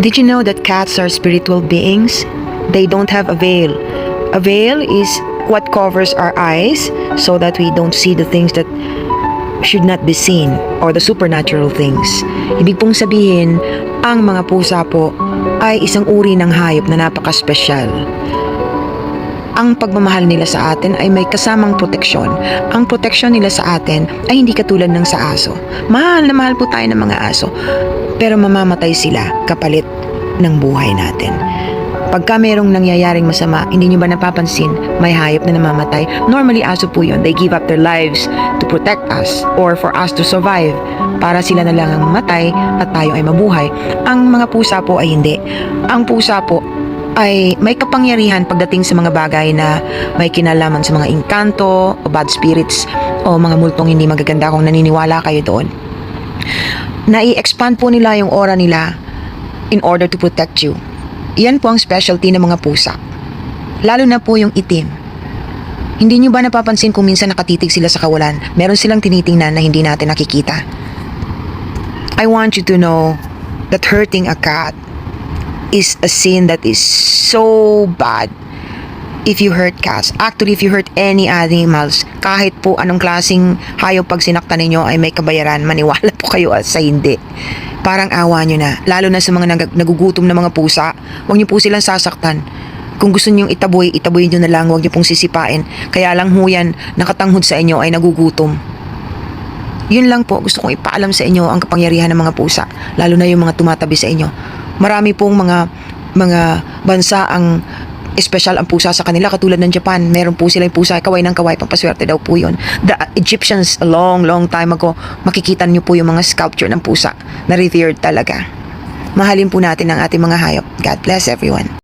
Did you know that cats are spiritual beings? They don't have a veil. A veil is what covers our eyes so that we don't see the things that should not be seen or the supernatural things. Ibig pong sabihin, ang mga pusa po ay isang uri ng hayop na napaka-special. Ang pagmamahal nila sa atin ay may kasamang proteksyon. Ang proteksyon nila sa atin ay hindi katulad ng sa aso. Mahal na mahal po tayo ng mga aso. Pero mamamatay sila kapalit ng buhay natin. Pagka merong nangyayaring masama, hindi nyo ba napapansin, may hayop na namamatay? Normally, aso po yun. They give up their lives to protect us or for us to survive para sila na lang ang mamatay at tayo ay mabuhay. Ang mga pusa po ay hindi. Ang pusa po ay may kapangyarihan pagdating sa mga bagay na may kinalaman sa mga inkanto o bad spirits o mga multong hindi magaganda kung naniniwala kayo doon. Nai-expand po nila yung aura nila in order to protect you. Yan po ang specialty ng mga pusa. Lalo na po yung itim. Hindi nyo ba napapansin kung minsan nakatitig sila sa kawalan? Meron silang tinitingnan na hindi natin nakikita. I want you to know that hurting a cat is a sin that is so bad if you hurt cats. Actually, if you hurt any animals, kahit po anong klaseng hayop pag sinaktan ninyo ay may kabayaran, maniwala po kayo at sa hindi. Parang awa nyo na, lalo na sa mga nag- nagugutom na mga pusa, huwag nyo po silang sasaktan. Kung gusto nyong itaboy, itaboy nyo na lang, huwag nyo pong sisipain. Kaya lang ho yan, nakatanghod sa inyo ay nagugutom. Yun lang po, gusto kong ipaalam sa inyo ang kapangyarihan ng mga pusa, lalo na yung mga tumatabi sa inyo. Marami pong mga mga bansa ang espesyal ang pusa sa kanila katulad ng Japan. Meron po sila yung pusa, kaway ng kaway, pampaswerte daw po yun. The Egyptians, a long, long time ago, makikita niyo po yung mga sculpture ng pusa na revered talaga. Mahalin po natin ang ating mga hayop. God bless everyone.